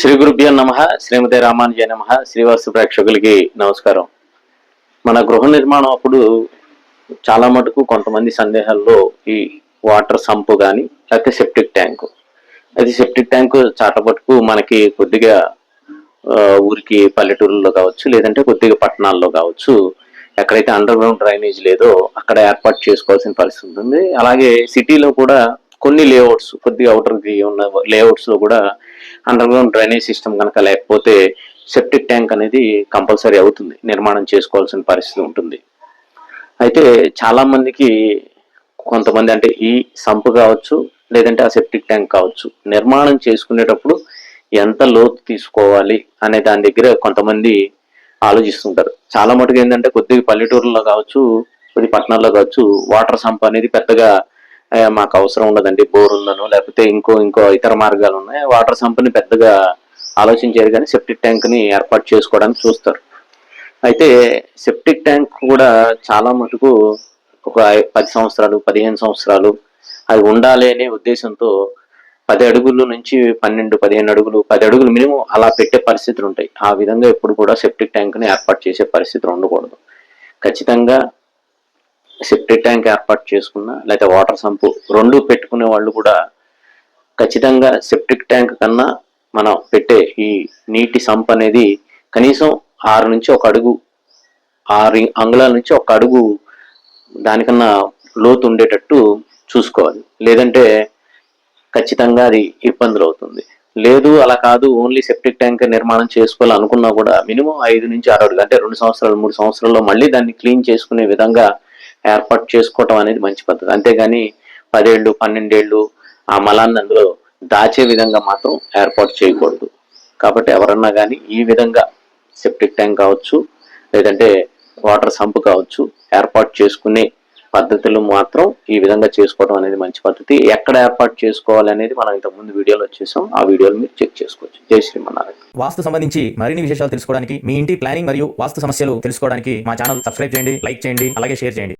శ్రీ గురుభ్యో నమ శ్రీమతి రామానుజయ నమ శ్రీవాస్తు ప్రేక్షకులకి నమస్కారం. మన గృహ నిర్మాణం అప్పుడు చాలా మటుకు కొంతమంది సందేహాల్లో ఈ వాటర్ సంపు కానీ లేకపోతే సెప్టిక్ ట్యాంకు. అది సెప్టిక్ ట్యాంకు చాటపట్టుకు మనకి కొద్దిగా ఊరికి పల్లెటూరులో కావచ్చు లేదంటే కొద్దిగా పట్టణాల్లో కావచ్చు ఎక్కడైతే అండర్ గ్రౌండ్ డ్రైనేజ్ లేదో అక్కడ ఏర్పాటు చేసుకోవాల్సిన పరిస్థితి ఉంటుంది. అలాగే సిటీలో కూడా కొన్ని లేఅవుట్స్ కొద్దిగా అవుటర్ ఉన్న లేఅవుట్స్లో కూడా అండర్ గ్రౌండ్ డ్రైనేజ్ సిస్టమ్ కనుక లేకపోతే సెప్టిక్ ట్యాంక్ అనేది కంపల్సరీ అవుతుంది నిర్మాణం చేసుకోవాల్సిన పరిస్థితి ఉంటుంది. అయితే చాలా మందికి కొంతమంది అంటే ఈ సంపు కావచ్చు లేదంటే ఆ సెప్టిక్ ట్యాంక్ కావచ్చు నిర్మాణం చేసుకునేటప్పుడు ఎంత లోతు తీసుకోవాలి అనే దాని దగ్గర కొంతమంది ఆలోచిస్తుంటారు. చాలా మటుకు ఏంటంటే కొద్దిగా పల్లెటూరులో కావచ్చు కొద్ది పట్టణాల్లో కావచ్చు వాటర్ సంప్ అనేది పెద్దగా మాకు అవసరం ఉండదండి బోర్ ఉందనో లేకపోతే ఇంకో ఇంకో ఇతర మార్గాలు ఉన్నాయి. వాటర్ సంపని పెద్దగా ఆలోచించారు కానీ సెప్టిక్ ట్యాంక్ని ఏర్పాటు చేసుకోవడానికి చూస్తారు. అయితే సెప్టిక్ ట్యాంక్ కూడా చాలా మటుకు ఒక పది సంవత్సరాలు పదిహేను సంవత్సరాలు అది ఉండాలి అనే ఉద్దేశంతో పది అడుగుల నుంచి పన్నెండు పదిహేను అడుగులు పది అడుగులు మినిమం అలా పెట్టే పరిస్థితులు ఉంటాయి. ఆ విధంగా ఎప్పుడు కూడా సెప్టిక్ ట్యాంక్ని ఏర్పాటు చేసే పరిస్థితులు ఉండకూడదు. ఖచ్చితంగా సెప్టిక్ ట్యాంక్ ఏర్పాటు చేసుకున్న లేకపోతే వాటర్ సంపు రెండు పెట్టుకునే వాళ్ళు కూడా ఖచ్చితంగా సెప్టిక్ ట్యాంక్ కన్నా మనం పెట్టే ఈ నీటి సంప్ అనేది కనీసం ఆరు నుంచి ఒక అడుగు ఆరు అంగుళాల నుంచి ఒక అడుగు దానికన్నా లోతు ఉండేటట్టు చూసుకోవాలి. లేదంటే ఖచ్చితంగా అది ఇబ్బందులు అవుతుంది. లేదు అలా కాదు ఓన్లీ సెప్టిక్ ట్యాంక్ నిర్మాణం చేసుకోవాలనుకున్నా కూడా మినిమం ఐదు నుంచి ఆరు అడుగులు అంటే రెండు సంవత్సరాలు మూడు సంవత్సరాల్లో మళ్ళీ దాన్ని క్లీన్ చేసుకునే విధంగా ఏర్పాటు చేసుకోవటం అనేది మంచి పద్ధతి. అంతేగాని పదేళ్ళు పన్నెండేళ్ళు ఆ మలాన్ని అందులో దాచే విధంగా మాత్రం ఏర్పాటు చేయకూడదు. కాబట్టి ఎవరన్నా కానీ ఈ విధంగా సెప్టిక్ ట్యాంక్ కావచ్చు లేదంటే వాటర్ సంప్ కావచ్చు ఏర్పాటు చేసుకునే పద్ధతులు మాత్రం ఈ విధంగా చేసుకోవడం అనేది మంచి పద్ధతి. ఎక్కడ ఏర్పాటు చేసుకోవాలి అనేది మనం ఇంతకు ముందు వీడియోలో వచ్చేసాం. ఆ వీడియోలు మీరు చెక్ చేసుకోవచ్చు. జై శ్రీమన్నారాయణ. వాస్తు సంబంధించి మరిన్ని విశేషాలు తెలుసుకోవడానికి మీ ఇంటి ప్లానింగ్ మరియు వాస్తు సమస్యలు తెలుసుకోవడానికి మా ఛానల్ సబ్స్క్రైబ్ చేయండి లైక్ చేయండి అలాగే షేర్ చేయండి.